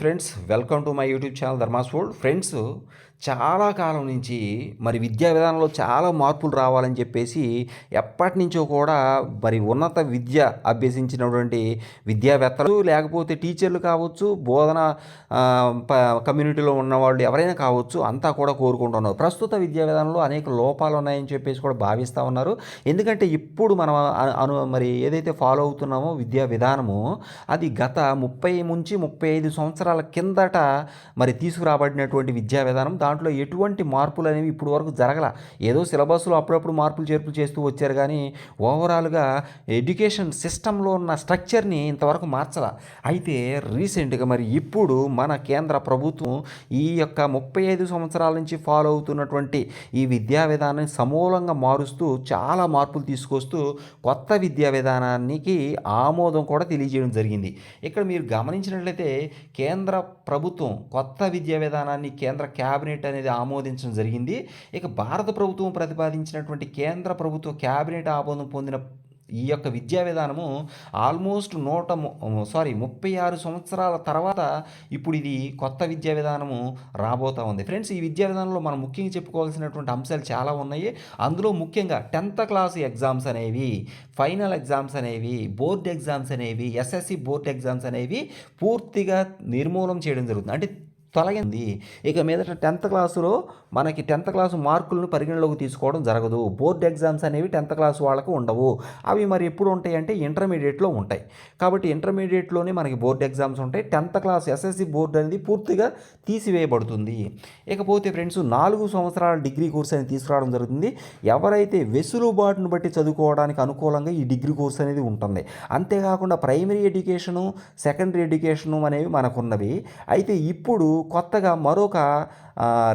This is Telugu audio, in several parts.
Friends, welcome to my YouTube channel Dharma's World. Friends, చాలా కాలం నుంచి మరి విద్యా విధానంలో చాలా మార్పులు రావాలని చెప్పేసి ఎప్పటి నుంచో కూడా మరి ఉన్నత విద్య అభ్యసించినటువంటి విద్యావేత్తలు లేకపోతే టీచర్లు కావచ్చు బోధన కమ్యూనిటీలో ఉన్నవాళ్ళు ఎవరైనా కావచ్చు అంతా కూడా కోరుకుంటున్నారు ప్రస్తుత విద్యా విధానంలో అనేక లోపాలు ఉన్నాయని చెప్పేసి కూడా భావిస్తూ ఉన్నారు ఎందుకంటే ఇప్పుడు మనం అను మరి ఏదైతే ఫాలో అవుతున్నామో విద్యా విధానము అది గత ముప్పై నుంచి ముప్పై ఐదు సంవత్సరాల కిందట మరి తీసుకురాబడినటువంటి విద్యా విధానం దాంట్లో ఎటువంటి మార్పులు అనేవి ఇప్పుడు వరకు జరగల ఏదో సిలబస్లో అప్పుడప్పుడు మార్పులు చేర్పులు చేస్తూ వచ్చారు కానీ ఓవరాల్గా ఎడ్యుకేషన్ సిస్టంలో ఉన్న స్ట్రక్చర్ని ఇంతవరకు మార్చాల అయితే రీసెంట్గా మరి ఇప్పుడు మన కేంద్ర ప్రభుత్వం ఈ యొక్క ముప్పై ఐదు సంవత్సరాల నుంచి ఫాలో అవుతున్నటువంటి ఈ విద్యా విధానాన్ని సమూలంగా మారుస్తూ చాలా మార్పులు తీసుకొస్తూ కొత్త విద్యా విధానానికి ఆమోదం కూడా తెలియజేయడం జరిగింది ఇక్కడ మీరు గమనించినట్లయితే కేంద్ర ప్రభుత్వం కొత్త విద్యా విధానాన్ని కేంద్ర క్యాబినెట్ క్యాబినెట్ అనేది ఆమోదించడం జరిగింది ఇక భారత ప్రభుత్వం ప్రతిపాదించినటువంటి కేంద్ర ప్రభుత్వ క్యాబినెట్ ఆమోదం పొందిన ఈ యొక్క విద్యా విధానము ఆల్మోస్ట్ నూట సారీ ముప్పై ఆరు సంవత్సరాల తర్వాత ఇప్పుడు ఇది కొత్త విద్యా విధానము రాబోతా ఉంది ఫ్రెండ్స్ ఈ విద్యా విధానంలో మనం ముఖ్యంగా చెప్పుకోవాల్సినటువంటి అంశాలు చాలా ఉన్నాయి అందులో ముఖ్యంగా టెన్త్ క్లాస్ ఎగ్జామ్స్ అనేవి ఫైనల్ ఎగ్జామ్స్ అనేవి బోర్డ్ ఎగ్జామ్స్ అనేవి ఎస్ఎస్సి బోర్డ్ ఎగ్జామ్స్ అనేవి పూర్తిగా నిర్మూలన చేయడం జరుగుతుంది అంటే తొలగింది ఇక మీదట టెన్త్ క్లాసులో మనకి టెన్త్ క్లాసు మార్కులను పరిగణలోకి తీసుకోవడం జరగదు బోర్డ్ ఎగ్జామ్స్ అనేవి టెన్త్ క్లాస్ వాళ్ళకు ఉండవు అవి మరి ఎప్పుడు ఉంటాయి అంటే ఇంటర్మీడియట్లో ఉంటాయి కాబట్టి ఇంటర్మీడియట్లోనే మనకి బోర్డ్ ఎగ్జామ్స్ ఉంటాయి టెన్త్ క్లాస్ ఎస్ఎస్సి బోర్డు అనేది పూర్తిగా తీసివేయబడుతుంది ఇకపోతే ఫ్రెండ్స్ నాలుగు సంవత్సరాల డిగ్రీ కోర్స్ అనేది తీసుకురావడం జరుగుతుంది ఎవరైతే వెసులుబాటును బట్టి చదువుకోవడానికి అనుకూలంగా ఈ డిగ్రీ కోర్స్ అనేది ఉంటుంది అంతేకాకుండా ప్రైమరీ ఎడ్యుకేషను సెకండరీ ఎడ్యుకేషను అనేవి మనకున్నవి అయితే ఇప్పుడు కొత్తగా మరొక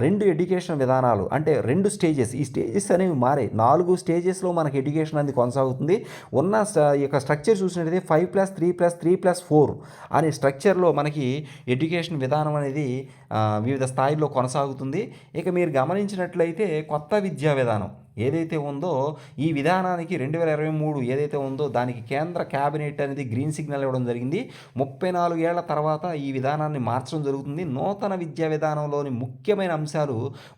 రెండు ఎడ్యుకేషన్ విధానాలు అంటే రెండు స్టేజెస్ ఈ స్టేజెస్ అనేవి మారాయి నాలుగు స్టేజెస్లో మనకి ఎడ్యుకేషన్ అనేది కొనసాగుతుంది ఉన్న యొక్క స్ట్రక్చర్ చూసినట్టయితే five plus three plus three plus four అనే స్ట్రక్చర్లో మనకి ఎడ్యుకేషన్ విధానం అనేది వివిధ స్థాయిల్లో కొనసాగుతుంది ఇక మీరు గమనించినట్లయితే కొత్త విద్యా విధానం ఏదైతే ఉందో ఈ విధానానికి రెండు వేల ఇరవై మూడు ఏదైతే ఉందో దానికి కేంద్ర క్యాబినెట్ అనేది గ్రీన్ సిగ్నల్ ఇవ్వడం జరిగింది ముప్పై నాలుగేళ్ల తర్వాత ఈ విధానాన్ని మార్చడం జరుగుతుంది నూతన విద్యా విధానంలోని ముఖ్యమైన అంశాలు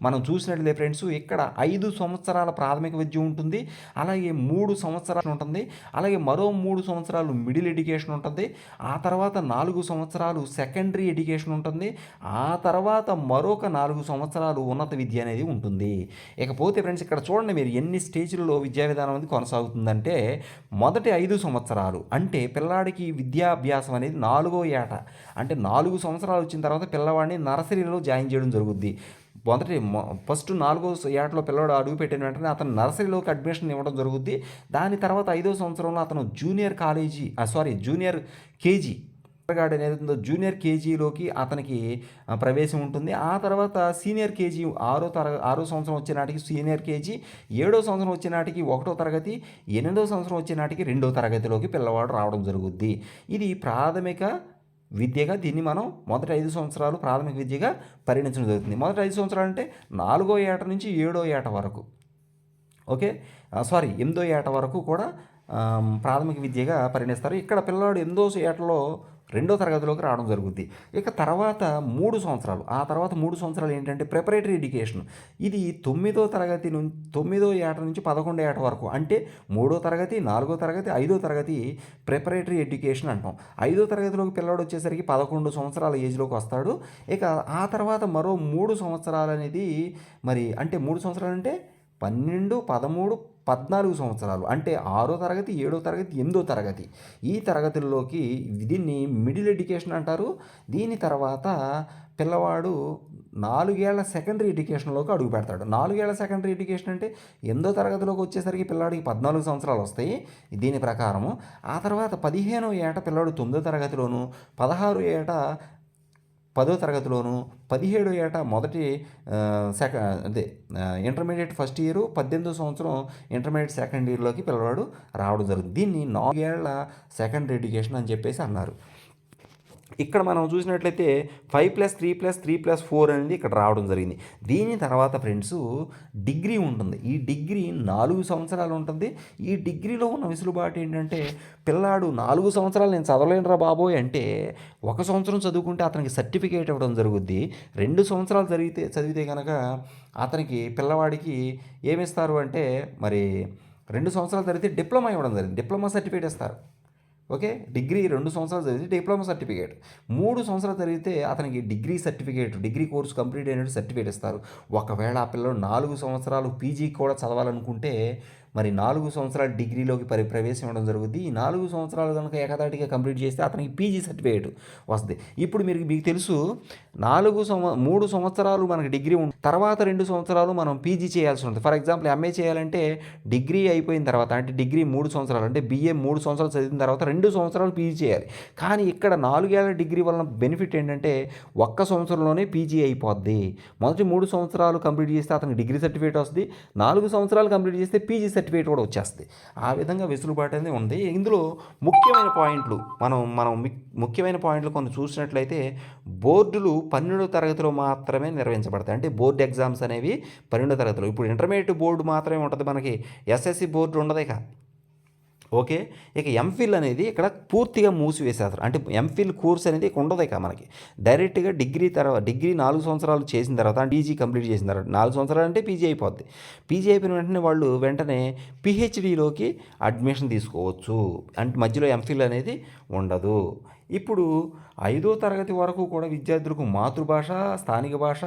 మనం చూసినట్లే ఫ్రెండ్స్ ఇక్కడ ఐదు సంవత్సరాల ప్రాథమిక విద్య ఉంటుంది అలాగే మూడు సంవత్సరాలు ఉంటుంది అలాగే మరో మూడు సంవత్సరాలు మిడిల్ ఎడ్యుకేషన్ ఉంటుంది ఆ తర్వాత నాలుగు సంవత్సరాలు సెకండరీ ఎడ్యుకేషన్ ఉంటుంది ఆ తర్వాత మరొక నాలుగు సంవత్సరాలు ఉన్నత విద్య అనేది ఉంటుంది ఇకపోతే ఫ్రెండ్స్ ఇక్కడ చూడండి విధానాన్ని మీరు ఎన్ని స్టేజ్లలో విద్యా విధానం అనేది కొనసాగుతుందంటే మొదటి ఐదు సంవత్సరాలు అంటే పిల్లాడికి విద్యాభ్యాసం అనేది నాలుగో ఏట అంటే నాలుగు సంవత్సరాలు వచ్చిన తర్వాత పిల్లవాడిని నర్సరీలో జాయిన్ చేయడం జరుగుద్ది మొదటి ఫస్ట్ నాలుగో ఏటలో పిల్లవాడు అడుగు పెట్టిన వెంటనే అతను నర్సరీలోకి అడ్మిషన్ ఇవ్వడం జరుగుద్ది దాని తర్వాత ఐదో సంవత్సరంలో అతను junior college sorry junior KG gourd అనేది జూనియర్ కేజీలోకి అతనికి ప్రవేశం ఉంటుంది ఆ తర్వాత సీనియర్ కేజీ ఆరో తర ఆరో సంవత్సరం వచ్చే నాటికి సీనియర్ కేజీ ఏడో సంవత్సరం వచ్చే నాటికి ఒకటో తరగతి ఎనిమిదో సంవత్సరం వచ్చే నాటికి రెండో తరగతిలోకి పిల్లవాడు రావడం జరుగుద్ది ఇది ప్రాథమిక విద్యగా దీన్ని మనం మొదటి ఐదు సంవత్సరాలు ప్రాథమిక విద్యగా పరిణించడం జరుగుతుంది మొదటి ఐదు సంవత్సరాలు అంటే నాలుగో ఏట నుంచి ఏడో ఏట వరకు ఓకే సారీ ఎనిమిదో ఏట వరకు కూడా ప్రాథమిక విద్యగా పరిణిస్తారు ఇక్కడ పిల్లవాడు ఎనిమిదో ఏటలో రెండో తరగతిలోకి రావడం జరుగుద్ది ఇక తర్వాత మూడు సంవత్సరాలు ఆ తర్వాత మూడు సంవత్సరాలు ఏంటంటే ప్రిపరేటరీ ఎడ్యుకేషన్ ఇది తొమ్మిదో తరగతి నుంచి తొమ్మిదో ఏట నుంచి పదకొండో ఏట వరకు అంటే మూడో తరగతి నాలుగో తరగతి ఐదో తరగతి ప్రిపరేటరీ ఎడ్యుకేషన్ అంటాం ఐదో తరగతిలోకి పిల్లవాడు వచ్చేసరికి పదకొండు సంవత్సరాల ఏజ్లోకి వస్తాడు ఇక ఆ తర్వాత మరో మూడు సంవత్సరాలు అనేది మరి అంటే మూడు సంవత్సరాలు అంటే పన్నెండు పదమూడు పద్నాలుగు సంవత్సరాలు అంటే ఆరో తరగతి ఏడో తరగతి ఎనిమిదో తరగతి ఈ తరగతుల్లోకి దీన్ని మిడిల్ ఎడ్యుకేషన్ అంటారు దీని తర్వాత పిల్లవాడు నాలుగేళ్ల సెకండరీ ఎడ్యుకేషన్లోకి అడుగు పెడతాడు నాలుగేళ్ల సెకండరీ ఎడ్యుకేషన్ అంటే ఎందో తరగతిలోకి వచ్చేసరికి పిల్లాడికి పద్నాలుగు సంవత్సరాలు వస్తాయి దీని ప్రకారము ఆ తర్వాత పదిహేనో ఏట పిల్లాడు తొమ్మిదో తరగతిలోను పదహారు ఏట పదో తరగతిలోను పదిహేడో ఏట మొదటి సెక అదే ఇంటర్మీడియట్ ఫస్ట్ ఇయర్ పద్దెనిమిదో సంవత్సరం ఇంటర్మీడియట్ సెకండ్ ఇయర్లోకి పిల్లవాడు రావడం జరుగుతుంది దీన్ని నాలుగేళ్ల సెకండరీ ఎడ్యుకేషన్ అని చెప్పేసి అన్నారు ఇక్కడ మనం చూసినట్లయితే five plus three plus three plus four అనేది ఇక్కడ రావడం జరిగింది దీని తర్వాత ఫ్రెండ్స్ డిగ్రీ ఉంటుంది ఈ డిగ్రీ నాలుగు సంవత్సరాలు ఉంటుంది ఈ డిగ్రీలో ఉన్న వెసులుబాటు ఏంటంటే పిల్లాడు నాలుగు సంవత్సరాలు నేను చదవలేనురా బాబోయ్ అంటే ఒక సంవత్సరం చదువుకుంటే అతనికి సర్టిఫికేట్ ఇవ్వడం జరుగుద్ది రెండు సంవత్సరాలు జరిగితే చదివితే కనుక అతనికి పిల్లవాడికి ఏమిస్తారు అంటే మరి రెండు సంవత్సరాలు జరిగితే డిప్లొమా ఇవ్వడం జరిగింది డిప్లొమా సర్టిఫికేట్ ఇస్తారు ఓకే డిగ్రీ రెండు సంవత్సరాలు చదివితే డిప్లొమా సర్టిఫికేట్ మూడు సంవత్సరాలు జరిగితే అతనికి degree certificate degree course complete అయినట్టు సర్టిఫికేట్ ఇస్తారు ఒకవేళ ఆ పిల్లలు నాలుగు సంవత్సరాలు పీజీ కూడా చదవాలనుకుంటే మరి నాలుగు సంవత్సరాలు డిగ్రీలోకి పరి ప్రవేశం ఇవ్వడం జరుగుతుంది ఈ నాలుగు సంవత్సరాలు కనుక ఏకదాటిగా కంప్లీట్ చేస్తే అతనికి పీజీ సర్టిఫికేట్ వస్తుంది ఇప్పుడు మీరు మీకు తెలుసు నాలుగు సంవ మూడు సంవత్సరాలు మనకి డిగ్రీ ఉంటుంది తర్వాత రెండు సంవత్సరాలు మనం పీజీ చేయాల్సి ఉంటుంది ఫర్ ఎగ్జాంపుల్ ఎంఏ చేయాలంటే డిగ్రీ అయిపోయిన తర్వాత అంటే డిగ్రీ మూడు సంవత్సరాలు అంటే బిఏ మూడు సంవత్సరాలు చదివిన తర్వాత రెండు సంవత్సరాలు పీజీ చేయాలి కానీ ఇక్కడ నాలుగేళ్ల డిగ్రీ వలన బెనిఫిట్ ఏంటంటే ఒక్క సంవత్సరంలోనే పీజీ అయిపోద్ది మొదటి మూడు సంవత్సరాలు కంప్లీట్ చేస్తే అతనికి డిగ్రీ సర్టిఫికేట్ వస్తుంది నాలుగు సంవత్సరాలు కంప్లీట్ చేస్తే పీజీ సర్టిఫికేట్ సర్టిఫికేట్ కూడా వచ్చేస్తుంది ఆ విధంగా వెసులుబాటు అనేది ఉంది ఇందులో ముఖ్యమైన పాయింట్లు మనం మనం ముఖ్యమైన పాయింట్లు కొన్ని చూసినట్లయితే బోర్డులు పన్నెండో తరగతిలో మాత్రమే నిర్వహించబడతాయి అంటే బోర్డు ఎగ్జామ్స్ అనేవి పన్నెండో తరగతిలో ఇప్పుడు ఇంటర్మీడియట్ బోర్డు మాత్రమే ఉంటుంది మనకి ఎస్ఎస్సి బోర్డు ఉండదు ఇక ఓకే ఇక ఎంఫిల్ అనేది ఇక్కడ పూర్తిగా మూసివేసేస్తారు అంటే ఎంఫిల్ కోర్స్ అనేది ఇక్కడ ఉండదు ఇక మనకి డైరెక్ట్గా డిగ్రీ తర్వాత డిగ్రీ నాలుగు సంవత్సరాలు చేసిన తర్వాత పీజీ కంప్లీట్ చేసిన తర్వాత నాలుగు సంవత్సరాలు అంటే పీజీ అయిపోద్ది పీజీ అయిపోయిన వెంటనే వాళ్ళు వెంటనే పిహెచ్డీలోకి అడ్మిషన్ తీసుకోవచ్చు అంటే మధ్యలో ఎంఫిల్ అనేది ఉండదు ఇప్పుడు ఐదో తరగతి వరకు కూడా విద్యార్థులకు మాతృభాష స్థానిక భాష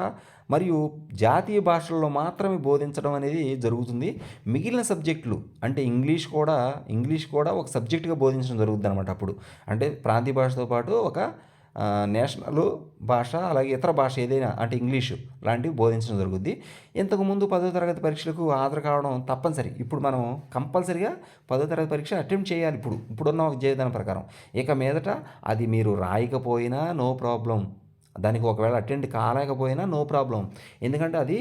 మరియు జాతీయ భాషల్లో మాత్రమే బోధించడం అనేది జరుగుతుంది మిగిలిన సబ్జెక్టులు అంటే ఇంగ్లీష్ కూడా ఇంగ్లీష్ కూడా ఒక సబ్జెక్టుగా బోధించడం జరుగుతుంది అనమాట అప్పుడు అంటే ప్రాంతీయ భాషతో పాటు ఒక నేషనల్ భాష అలాగే ఇతర భాష ఏదైనా అంటే ఇంగ్లీషు లాంటివి బోధించడం జరుగుద్ది ఇంతకుముందు పదో తరగతి పరీక్షలకు హాజరు కావడం తప్పనిసరి ఇప్పుడు మనం కంపల్సరిగా పదో తరగతి పరీక్ష అటెంప్ట్ చేయాలి ఇప్పుడు ఇప్పుడున్న జీవితం ప్రకారం ఇక మీదట అది మీరు రాయకపోయినా నో ప్రాబ్లం దానికి ఒకవేళ అటెండ్ కాలేకపోయినా నో ప్రాబ్లం ఎందుకంటే అది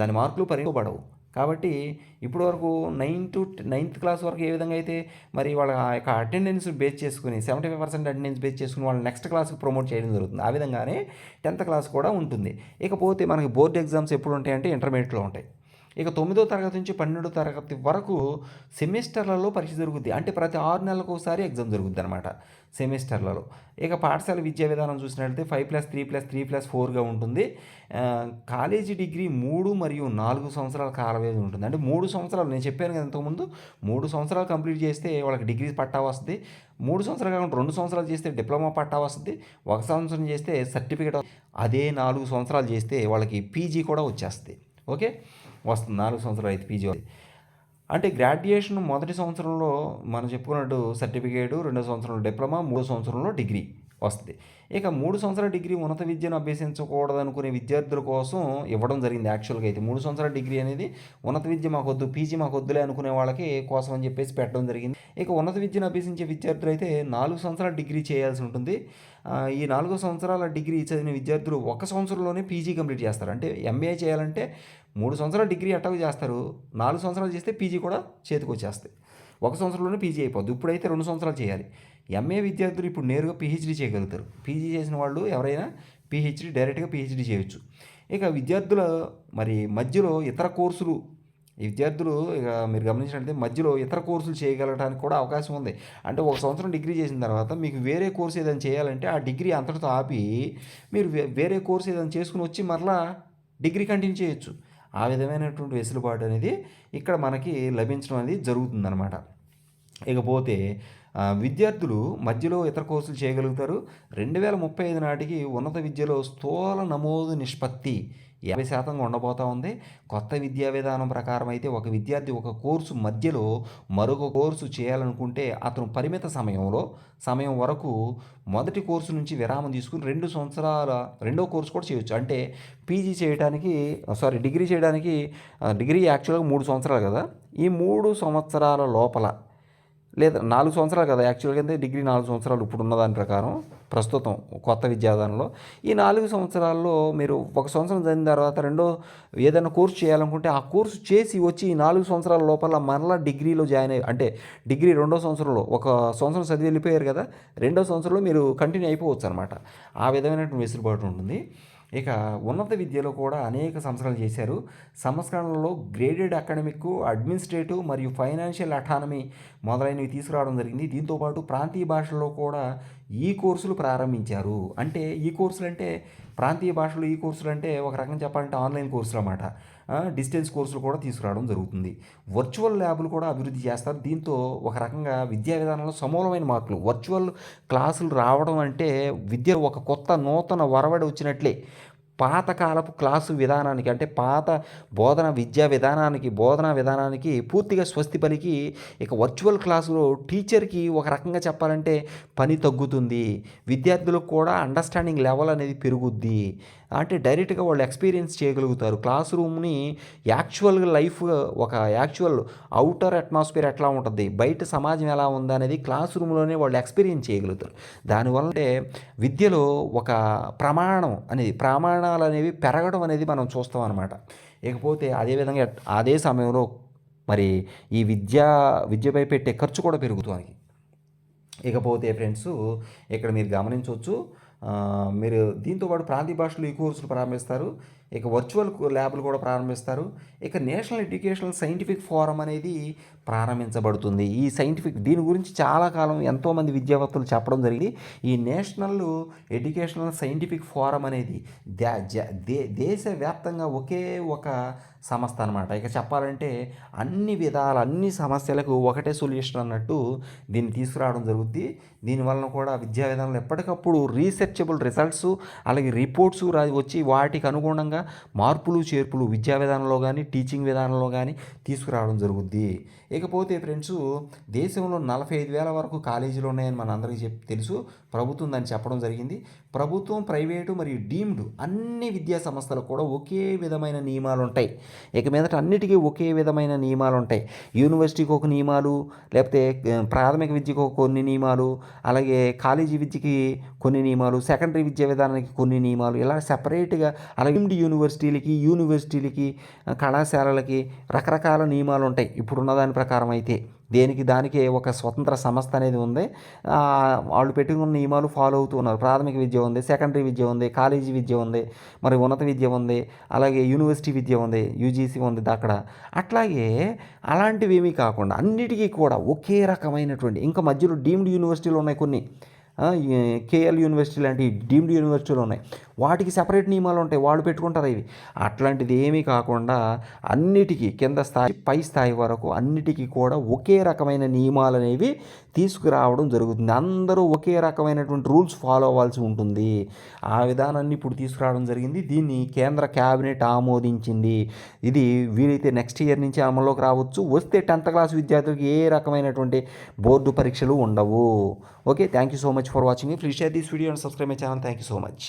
దాని మార్కులు పరిగణపడవు కాబట్టి ఇప్పుడు వరకు నైన్త్ నైన్త్ క్లాస్ వరకు ఏ విధంగా అయితే మరి వాళ్ళ యొక్క అటెండెన్స్ బేస్ చేసుకుని seventy five percent attendance base చేసుకుని వాళ్ళు నెక్స్ట్ క్లాస్కి ప్రమోట్ చేయడం జరుగుతుంది ఆ విధంగానే టెన్త్ క్లాస్ కూడా ఉంటుంది ఇకపోతే మనకి బోర్డ్ ఎగ్జామ్స్ ఎప్పుడు ఉంటాయంటే ఇంటర్మీడియట్లో ఉంటాయి ఇక తొమ్మిదో తరగతి నుంచి పన్నెండో తరగతి వరకు సెమిస్టర్లలో పరీక్ష జరుగుద్ది అంటే ప్రతి ఆరు నెలలకు ఒకసారి ఎగ్జామ్ జరుగుద్ది అనమాట సెమిస్టర్లలో ఇక పాఠశాల విద్యా విధానం చూసినట్లయితే five plus three plus three plus ఫోర్గా ఉంటుంది కాలేజీ డిగ్రీ మూడు మరియు నాలుగు సంవత్సరాల కాల వ్యవధి ఉంటుంది అంటే మూడు సంవత్సరాలు నేను చెప్పాను కదా ఇంతకుముందు మూడు సంవత్సరాలు కంప్లీట్ చేస్తే వాళ్ళకి డిగ్రీ పట్టా వస్తుంది మూడు సంవత్సరాలు కాకుండా రెండు సంవత్సరాలు చేస్తే డిప్లొమా పట్టా వస్తుంది ఒక సంవత్సరం చేస్తే సర్టిఫికేట్ అదే నాలుగు సంవత్సరాలు చేస్తే వాళ్ళకి పీజీ కూడా వచ్చేస్తుంది ఓకే వస్తుంది నాలుగు సంవత్సరాలు అయితే పీజీ అంటే గ్రాడ్యుయేషన్ మొదటి సంవత్సరంలో మనం చెప్పుకున్నట్టు సర్టిఫికేట్ రెండో సంవత్సరంలో డిప్లొమా మూడో సంవత్సరంలో డిగ్రీ వస్తుంది ఇక మూడు సంవత్సరాల డిగ్రీ ఉన్నత విద్యను అభ్యసించకూడదు అనుకునే విద్యార్థుల కోసం ఇవ్వడం జరిగింది యాక్చువల్గా అయితే మూడు సంవత్సరాల డిగ్రీ అనేది ఉన్నత విద్య మాకు వద్దు పీజీ మాకు వద్దులే అనుకునే వాళ్ళకి కోసం అని చెప్పేసి పెట్టడం జరిగింది ఇక ఉన్నత విద్యను అభ్యసించే విద్యార్థులు అయితే నాలుగు సంవత్సరాల డిగ్రీ చేయాల్సి ఉంటుంది ఈ నాలుగు సంవత్సరాల డిగ్రీ చదివిన విద్యార్థులు ఒక సంవత్సరంలోనే పీజీ కంప్లీట్ చేస్తారు అంటే ఎంబీఏ చేయాలంటే మూడు సంవత్సరాలు డిగ్రీ అటాక్ చేస్తారు నాలుగు సంవత్సరాలు చేస్తే పీజీ కూడా చేతికి వచ్చేస్తాయి ఒక సంవత్సరంలోనే పీజీ అయిపోద్ది ఇప్పుడైతే రెండు సంవత్సరాలు చేయాలి ఎంఏ విద్యార్థులు ఇప్పుడు నేరుగా పీహెచ్డీ చేయగలుగుతారు పీజీ చేసిన వాళ్ళు ఎవరైనా పీహెచ్డీ డైరెక్ట్గా పీహెచ్డీ చేయొచ్చు ఇక విద్యార్థుల మరి మధ్యలో ఇతర కోర్సులు విద్యార్థులు ఇక మీరు గమనించినట్లయితే మధ్యలో ఇతర కోర్సులు చేయగలగడానికి కూడా అవకాశం ఉంది అంటే ఒక సంవత్సరం డిగ్రీ చేసిన తర్వాత మీకు వేరే కోర్స్ ఏదైనా చేయాలంటే ఆ డిగ్రీ అంతటితో ఆపి మీరు వేరే కోర్స్ ఏదైనా చేసుకుని వచ్చి మరలా డిగ్రీ కంటిన్యూ చేయొచ్చు ఆ విధమైనటువంటి వెసులుబాటు అనేది ఇక్కడ మనకి లభించడం అనేది జరుగుతుందన్నమాట ఇకపోతే విద్యార్థులు మధ్యలో ఇతర కోర్సులు చేయగలుగుతారు రెండు వేల ముప్పై ఐదు నాటికి ఉన్నత విద్యలో స్థూల నమోదు నిష్పత్తి యాభై శాతంగా ఉండబోతా ఉంది కొత్త విద్యా విధానం ప్రకారం అయితే ఒక విద్యార్థి ఒక కోర్సు మధ్యలో మరొక కోర్సు చేయాలనుకుంటే అతను పరిమిత సమయంలో సమయం వరకు మొదటి కోర్సు నుంచి విరామం తీసుకుని రెండు సంవత్సరాల రెండో కోర్సు కూడా చేయొచ్చు అంటే పీజీ చేయడానికి సారీ డిగ్రీ చేయడానికి డిగ్రీ యాక్చువల్గా మూడు సంవత్సరాలు కదా ఈ మూడు సంవత్సరాల లోపల లేదా నాలుగు సంవత్సరాలు కదా యాక్చువల్గా అయితే డిగ్రీ నాలుగు సంవత్సరాలు ఇప్పుడు ఉన్న దాని ప్రకారం ప్రస్తుతం కొత్త విద్యాదానంలో ఈ నాలుగు సంవత్సరాల్లో మీరు ఒక సంవత్సరం చదివిన తర్వాత రెండో ఏదైనా కోర్సు చేయాలనుకుంటే ఆ కోర్సు చేసి వచ్చి ఈ నాలుగు సంవత్సరాల లోపల మరలా డిగ్రీలో జాయిన్ అయ్యి అంటే డిగ్రీ రెండో సంవత్సరంలో ఒక సంవత్సరం చదివి వెళ్ళిపోయారు కదా రెండో సంవత్సరంలో మీరు కంటిన్యూ అయిపోవచ్చు అనమాట ఆ విధమైనటువంటి వెసులుబాటు ఉంటుంది ఇక ఉన్నత విద్యలో కూడా అనేక సంస్కరణలు చేశారు సంస్కరణలలో గ్రేడెడ్ అకాడమిక్ అడ్మినిస్ట్రేటివ్ మరియు ఫైనాన్షియల్ అటానమీ మొదలైనవి తీసుకురావడం జరిగింది దీంతోపాటు ప్రాంతీయ భాషల్లో కూడా ఈ కోర్సులు ప్రారంభించారు అంటే ఈ కోర్సులు అంటే ప్రాంతీయ భాషలు ఈ కోర్సులు అంటే ఒక రకం చెప్పాలంటే ఆన్లైన్ కోర్సులు అన్నమాట డిస్టెన్స్ కోర్సులు కూడా తీసుకురావడం జరుగుతుంది వర్చువల్ ల్యాబ్లు కూడా అభివృద్ధి చేస్తారు దీంతో ఒక రకంగా విద్యా విధానంలో సమూలమైన మార్పులు వర్చువల్ క్లాసులు రావడం అంటే విద్య ఒక కొత్త నూతన వరవడి వచ్చినట్లే పాతకాలపు క్లాసు విధానానికి అంటే పాత బోధన విద్యా విధానానికి బోధనా విధానానికి పూర్తిగా స్వస్తి పలికి ఇక వర్చువల్ క్లాసులో టీచర్కి ఒక రకంగా చెప్పాలంటే పని తగ్గుతుంది విద్యార్థులకు కూడా అండర్స్టాండింగ్ లెవెల్ అనేది పెరుగుద్ది అంటే డైరెక్ట్గా వాళ్ళు ఎక్స్పీరియన్స్ చేయగలుగుతారు క్లాస్ రూమ్ని యాక్చువల్ లైఫ్ ఒక యాక్చువల్ అవుటర్ అట్మాస్ఫియర్ ఎట్లా ఉంటుంది బయట సమాజం ఎలా ఉందనేది క్లాస్ రూమ్లోనే వాళ్ళు ఎక్స్పీరియన్స్ చేయగలుగుతారు దానివల్ల విద్యలో ఒక ప్రమాణం అనేది ప్రమాణాలు అనేవి పెరగడం అనేది మనం చూస్తాం అనమాట ఇకపోతే అదేవిధంగా అదే సమయంలో మరి ఈ విద్య విద్యపై పెట్టే ఖర్చు కూడా పెరుగుతుంది ఇకపోతే ఫ్రెండ్స్ ఇక్కడ మీరు గమనించవచ్చు మీరు దీంతోపాటు ప్రాంతీయ భాషలు ఈ కోర్సులు ప్రారంభిస్తారు ఇక వర్చువల్ ల్యాబ్లు కూడా ప్రారంభిస్తారు ఇక నేషనల్ ఎడ్యుకేషనల్ సైంటిఫిక్ ఫోరం అనేది ప్రారంభించబడుతుంది ఈ సైంటిఫిక్ దీని గురించి చాలా కాలం ఎంతోమంది విద్యావర్తలు చెప్పడం జరిగింది ఈ నేషనల్ ఎడ్యుకేషనల్ సైంటిఫిక్ ఫోరం అనేది దే దేశవ్యాప్తంగా ఒకే ఒక సంస్థ అనమాట ఇక చెప్పాలంటే అన్ని విధాల అన్ని సమస్యలకు ఒకటే సొల్యూషన్ అన్నట్టు దీన్ని తీసుకురావడం జరుగుద్ది దీనివలన కూడా విద్యా విధానంలో ఎప్పటికప్పుడు రీసెర్చబుల్ రిజల్ట్స్ అలాగే రిపోర్ట్స్ వచ్చి వాటికి అనుగుణంగా విధంగా మార్పులు చేర్పులు విద్యా విధానంలో కానీ టీచింగ్ విధానంలో కానీ తీసుకురావడం జరుగుద్ది ఇకపోతే ఫ్రెండ్స్ దేశంలో నలభై ఐదు వేల వరకు కాలేజీలు ఉన్నాయని మన అందరికీ తెలుసు ప్రభుత్వం దాన్ని చెప్పడం జరిగింది ప్రభుత్వం ప్రైవేటు మరియు డీమ్డ్ అన్ని విద్యా సంస్థలు కూడా ఒకే విధమైన నియమాలు ఉంటాయి ఇక మీదట అన్నిటికీ ఒకే విధమైన నియమాలు ఉంటాయి యూనివర్సిటీకి ఒక నియమాలు లేకపోతే ప్రాథమిక విద్యకు కొన్ని నియమాలు అలాగే కాలేజీ విద్యకి కొన్ని నియమాలు సెకండరీ విద్యా విధానానికి కొన్ని నియమాలు ఇలా సెపరేట్గా అలాగే డీమ్డ్ యూనివర్సిటీలకి యూనివర్సిటీలకి కళాశాలలకి రకరకాల నియమాలు ఉంటాయి ఇప్పుడున్న దాని ప్రకారం అయితే దేనికి దానికి ఒక స్వతంత్ర సంస్థ అనేది ఉంది వాళ్ళు పెట్టుకున్న నియమాలు ఫాలో అవుతున్నారు ప్రాథమిక విద్య ఉంది సెకండరీ విద్య ఉంది కాలేజీ విద్య ఉంది మరి ఉన్నత విద్య ఉంది అలాగే యూనివర్సిటీ విద్య ఉంది యూజీసీ ఉంది అక్కడ అట్లాగే అలాంటివేమీ కాకుండా అన్నిటికీ కూడా ఒకే రకమైనటువంటి ఇంకా మధ్యలో డీమ్డ్ యూనివర్సిటీలు ఉన్నాయి కొన్ని కేఎల్ యూనివర్సిటీ లాంటి డీమ్డ్ యూనివర్సిటీలు ఉన్నాయి వాటికి సెపరేట్ నియమాలు ఉంటాయి వాళ్ళు పెట్టుకుంటారు ఇవి అట్లాంటిది ఏమీ కాకుండా అన్నిటికీ కింద స్థాయి పై స్థాయి వరకు అన్నిటికీ కూడా ఒకే రకమైన నియమాలు అనేవి తీసుకురావడం జరుగుతుంది అందరూ ఒకే రకమైనటువంటి రూల్స్ ఫాలో అవ్వాల్సి ఉంటుంది ఆ విధానాన్ని ఇప్పుడు తీసుకురావడం జరిగింది దీన్ని కేంద్ర క్యాబినెట్ ఆమోదించింది ఇది వీలైతే నెక్స్ట్ ఇయర్ నుంచి అమల్లోకి రావచ్చు వస్తే టెన్త్ క్లాస్ విద్యార్థులకు ఏ రకమైనటువంటి బోర్డు పరీక్షలు ఉండవు okay thank you so much for watching please share this video and subscribe my channel thank you so much